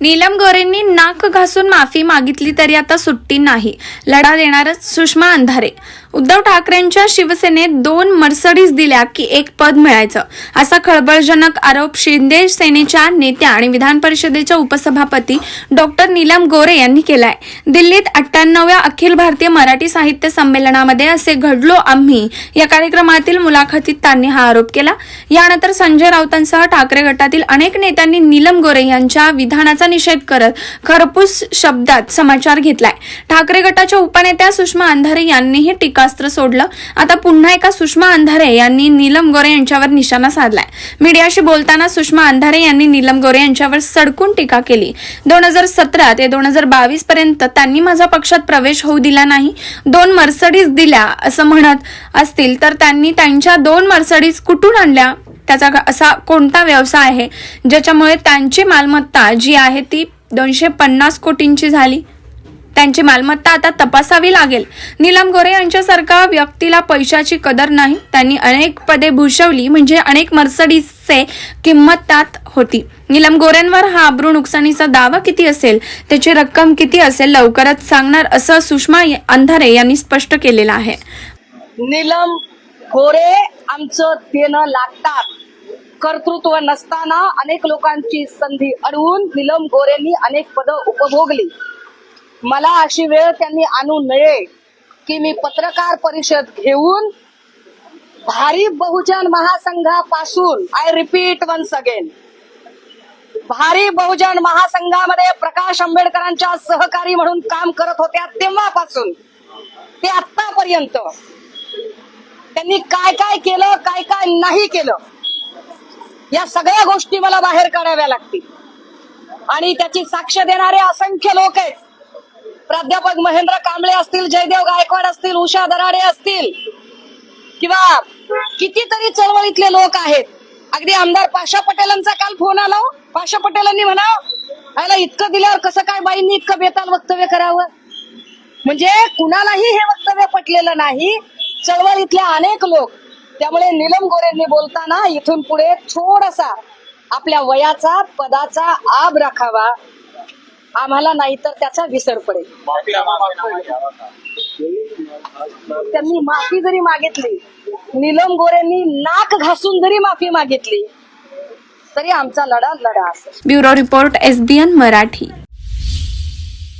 नीलम गोरेंनी नाक घासून माफी मागितली तरी आता सुट्टी नाही. लढा देणारच सुषमा अंधारे. उद्धव ठाकरेंच्या शिवसेनेत दोन मर्सडीज दिल्या की एक पद मिळायचं. असा खळबळजनक आरोप शिंदे सेनेच्या नेत्या आणि विधान परिषदेच्या उपसभापती डॉक्टर नीलम गोरे यांनी केलाय. दिल्लीत अठ्ठ्याण्णव्या अखिल भारतीय मराठी साहित्य संमेलनामध्ये असे घडलो आम्ही. या कार्यक्रमातील मुलाखतीत त्यांनी हा आरोप केला. यानंतर संजय राऊतांसह ठाकरे गटातील अनेक नेत्यांनी नीलम गोरे यांच्या विधानाचा निषेध करत खरपूस शब्दात समाचार घेतलाय. ठाकरे गटाच्या उपनेत्या सुषमा अंधारे यांनीही टीकास्त्र सोडलं. आता पुन्हा एका सुषमा अंधारे यांनी नीलम गोरे यांच्यावर निशाणा साधलाय. मीडियाशी बोलताना सुषमा अंधारे यांनी नीलम गोरे यांच्यावर सडकून टीका केली. दोन हजार सतरा ते दोन हजार बावीस पर्यंत त्यांनी माझा पक्षात प्रवेश होऊ दिला नाही. दोन मर्सडीज दिल्या असं म्हणत असतील तर त्यांनी त्यांच्या दोन मर्सडीज कुठून आणल्या? त्याचा असा कोणता व्यवसाय आहे? ज्याच्यामुळे त्यांची मालमत्ता जी आहे ती दोनशे पन्नास कोटींची झाली. त्यांची मालमत्ता आता तपासावी लागेल. नीलम गोरे यांच्यासारखा व्यक्तीला पैशाची कदर नाही. त्यांनी अनेक पदे भूषवली म्हणजे अनेक मर्सडीजचे किंमत त्यात होती. नीलम गोरेंवर हा अब्रू नुकसानीचा दावा किती असेल? त्याची रक्कम किती असेल? लवकरच सांगणार असं सुषमा अंधारे यांनी स्पष्ट केलेलं आहे. नीलम गोरे आमचं देणं लागतात. कर्तृत्व नसताना अनेक लोकांची संधी अडवून निलम गोरेंनी अनेक पदं उपभोगली. मला अशी वेळ त्यांनी आणू नये की मी पत्रकार परिषद घेऊन भारी Bahujan महासंघापासून I repeat once again Bharip Bahujan महासंघामध्ये प्रकाश आंबेडकरांच्या सहकारी म्हणून काम करत होत्या तेव्हापासून ते आतापर्यंत त्यांनी काय काय केलं काय काय नाही केलं? या सगळ्या गोष्टी मला बाहेर काढाव्या लागतील. आणि त्याची साक्ष देणारे असंख्य लोक आहेत. प्राध्यापक महेंद्र कांबळे असतील जयदेव गायकवाड असतील उषा दराडे असतील किंवा कितीतरी चळवळीतले लोक आहेत. अगदी आमदार पाशा पटेलांचा काल फोन आला हो. पाशा पटेलांनी म्हणा आयला इतकं दिल्यावर कसं काय बाईंनी इतकं बेताल वक्तव्य करावं? म्हणजे कुणालाही हे वक्तव्य पटलेलं नाही. चळवळीतले अनेक लोक त्यामुळे नीलम गोरेंनी बोलताना इथून पुढे थोडासा आपल्या वयाचा पदाचा आब राखावा. आम्हाला नाही तर त्याचा विसर पडेल. त्यांनी माफी जरी मागितली नीलम गोरेंनी नाक घासून जरी माफी मागितली तरी आमचा लढा लढा असेल. Bureau report SBN Marathi.